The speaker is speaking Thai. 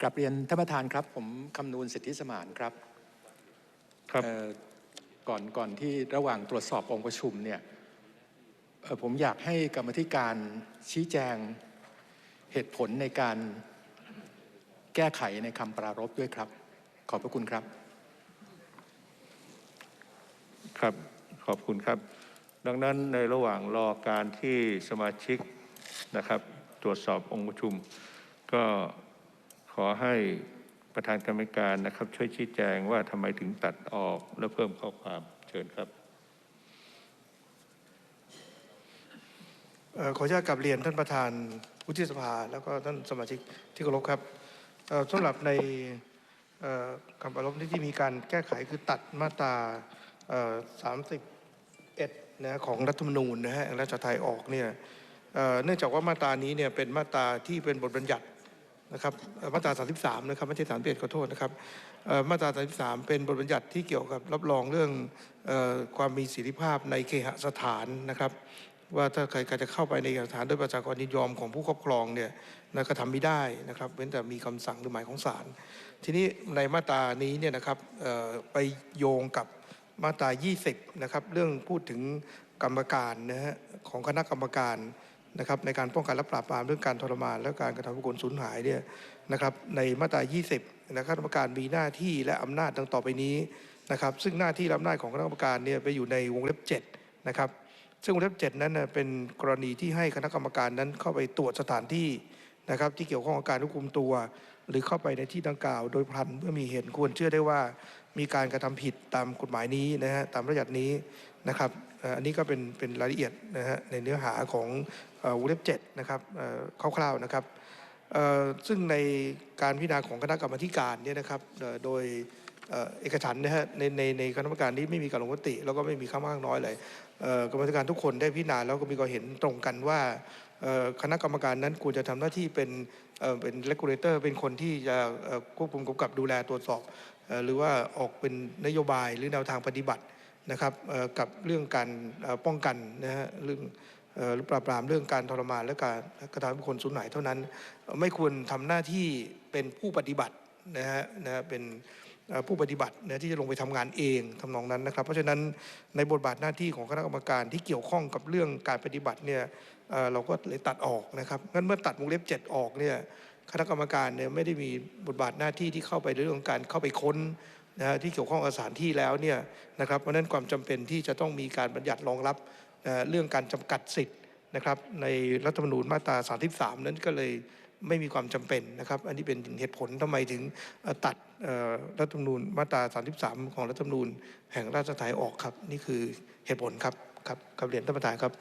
กลับเรียนท่านประธานครับ ผมคำนูนสิทธิสมานครับครับเอ่อก่อนก่อนที่ระหว่างตรวจสอบองค์ประชุมเนี่ยเอ่อผมอยากให้กรรมธิการชี้แจงเหตุผลในการแก้ไขในคำปรารภด้วยครับ ขอบพระคุณครับ ครับขอบคุณครับ ดังนั้นในระหว่างรอการที่สมาชิกนะครับ ตรวจสอบองค์ประชุมก็ข อให้ประธานกรรมการนะครับ ช่วยชี้แจงว่าทำไมถึงตัดออกและเพิ่มข้อความเชิญครับออขออนุญาตกลับเรียนท่านประธานวุฒิสภา แล้วก็ท่านสมาชิกที่เคารพครับสำหรับในคำปรารภที่มีการแก้ไขคือตัดมาตรา31นะของรัฐธรรมนูญนะฮะแห่งราชอาณาจักรไทยออกเนี่ยเอ่อเนื่องจากว่ามาตรานี้เนี่ยเป็นมาตราที่เป็นบทบัญญัติ นะครับมาตรา 33 นะครับไม่ใช่31ขอโทษนะครับมาตรา 33 เป็นบทบัญญัติที่เกี่ยวกับรับรองเรื่องอความมีสิทธิภาพในเคหสถานนะครับ ว่าถ้าใครจะเข้าไปในสถานโดยประชากรยินยอมของผู้ครอบครองเนี่ยนะก็ทำไม่ได้นะครับเว้นแต่มีคำสั่งหรือหมายของศาลทีนี้ในมาตรานี้เนี่ยนะครับไปโยงกับมาตรา 20 นะครับ เรื่องพูดถึงกรรมการนะฮะของคณะกรรมการ นะครับในการป้องกันและปราบปรามเรื่องการทรมาน และการกระทำผู้คนสูญหายเนี่ยนะครับในมาตรา 20 นะครับคณะกรรมการมีหน้าที่และอำนาจดังต่อไปนี้นะครับซึ่งหน้าที่และอำนาจของคณะกรรมการเนี่ยไปอยู่ในวงเล็บ7นะครับซึ่งวงเล็บเจ็ดนั้นเป็นกรณีที่ให้คณะกรรมการนั้นเข้าไปตรวจสถานที่นะครับที่เกี่ยวข้องกับการควบคุมตัว หรือเข้าไปในที่ดังกล่าว โดยพลันเมื่อมีเหตุควรเชื่อได้ว่ามีการกระทำผิดตามกฎหมายนี้นะฮะตามระยัดนี้นะครับอันนี้ก็เป็นเป็นรายละเอียดนะฮะในเนื้อหาของเวงเล็บเจ็ดนะครับคร่าวๆนะครับซึ่งในการพิจารณาของคณะกรรมาธิการเนี่ยนะครับโดย เอกฉันนะฮะในในในคณะกรรมการนี้ไม่มีการลงมติ แล้วก็ไม่มีข้ามากข้างน้อยเลยกรรมการทุกคนได้พิจารณาแล้วก็มีความเห็นตรงกันว่าคณะกรรมการนั้นควรจะทำหน้าที่เป็นเอ่อเป็น regulator เป็นคนที่จะควบคุมกำกับดูแลตรวจสอบ หรือว่าออกเป็นนโยบายหรือแนวทางปฏิบัตินะครับกับเรื่องการป้องกันนะฮะเรื่องหรือปราบปรามเรื่องการทรมานและการกระทำให้คนสูญหายเท่านั้น ไม่ควรทำหน้าที่เป็นผู้ปฏิบัตินะฮะนะฮะเป็น ผู้ปฏิบัติเนะที่จะลงไปทำงานเองทำนองนั้นนะครับ เพราะฉะนั้นในบทบาทหน้าที่ของคณะกรรมการที่เกี่ยวข้องกับเรื่องการปฏิบัติเนี่ยเราก็เลยตัดออกนะครับงั้นเมื่อตัดวงเล็บเจ็ดออกเนี่ยคณะกรรมการเนี่ยไม่ได้มีบทบาทหน้าที่ที่เข้าไปเรื่องการเข้าไปค้นนะที่เกี่ยวข้องกับสถานที่แล้วเนี่ยนะครับเพราะฉะนั้นความจำเป็นที่จะต้องมีการบัญญัติรองรับเรื่องการจำกัดสิทธิ์นะครับในรัฐธรรมนูญมาตรา 33 นั้นก็เลย ไม่มีความจำเป็นนะครับ อันนี้เป็นเหตุผลทำไมถึงตัดรัฐธรรมนูญมาตรา 33 ของรัฐธรรมนูญแห่งราชอาณาจักรไทยออกครับ นี่คือเหตุผลครับครับกับเรียนท่านประธานครับ